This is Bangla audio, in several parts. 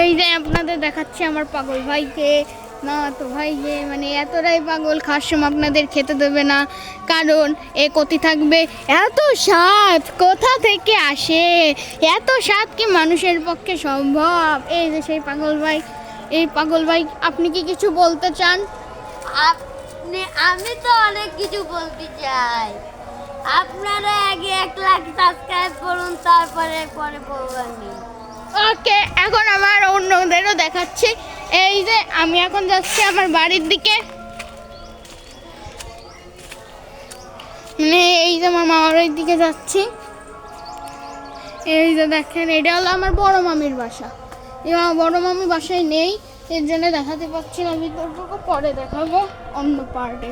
এই যে আপনাদের দেখাচ্ছি আমার পাগল ভাইকে, না তো ভাইকে মানে এতটাই পাগল খাওয়ার সময় আপনাদের খেতে দেবে না। কারণ এ কতি থাকবে, এত স্বাদ কোথা থেকে আসে? এত স্বাদ কি মানুষের পক্ষে সম্ভব? এই যে সেই পাগল ভাই, এই পাগল ভাই, আপনি কি কিছু বলতে চান? আপনি, আমি তো অনেক কিছু বলতে চাই। আপনারা আগে এক লাখ সাবস্ক্রাইব করুন, তারপরে, পরে বলবেন ওকে এখন আমার অন্যদেরও দেখাচ্ছি। এই যে, আমি এখন যাচ্ছি আমার বাড়ির দিকে। মানে এই যে আমার মামার বাড়ির দিকে যাচ্ছি। এই যে দেখেন, এটা হলো আমার বড় মামির বাসা। এবার বড় মামি বাসায় নেই, এর জন্য দেখাতে পারছি না ভিতরটুকু পরে দেখাবো অন্য পার্টে।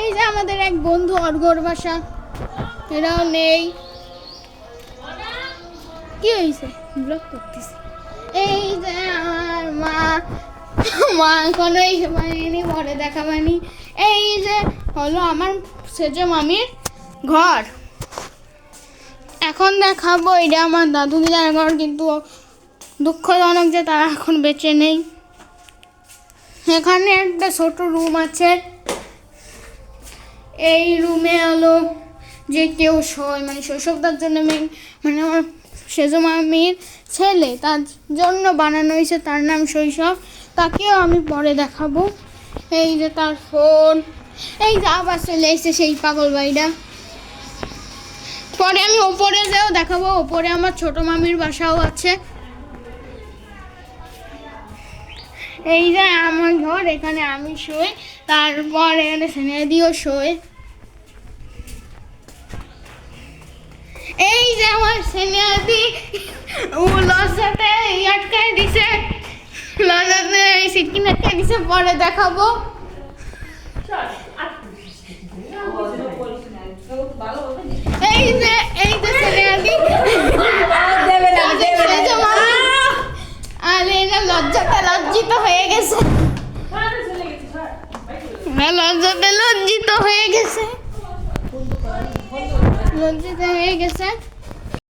এই যে আমাদের এক বন্ধু অর্ঘর বাসা, এরাও নেই। কি হয়েছে ব্লক করতেছি। এই যে আমার মা মা এখনও এই বানিয়ে পরে দেখাবানি এই যে হলো আমার সেজ মামির ঘর। এখন দেখাবো, এটা আমার দাদু দিদার ঘর কিন্তু দুঃখজনক যে তারা এখন বেঁচে নেই। এখানে একটা ছোট রুম আছে। এই রুমে হলো যে কেউ শোয় মানে শৈশবটার জন্য মেন- মানে আমার সেজো মামির ছেলে তার জন্য বানানো হয়েছে, তার নাম শৈশব। তাকেও আমি পরে দেখাবো। এই যে তার ফোন। এই যে আবার চলে এসেছে সেই পাগল ভাইটা। পরে আমি ওপরে যেও দেখাবো। ওপরে আমার ছোট মামির বাসাও আছে। এই যে আমার ঘর, এখানে আমি শুই। তারপর এখানে সেনেদিও শোয় এই যে আমার সেনিয়াদি ও লজ্জাতে আটকায় দিছে। লজ্জাতে এই সিটকিন আটকায় দিছে, পরে দেখাবো। এই যে এই যে সেনিয়াদি আর এটা লজ্জাতে লজ্জিত হয়ে গেছে। লজ্জাতে লজ্জিত হয়ে গেছে। লজ্জিত হয়ে গেছে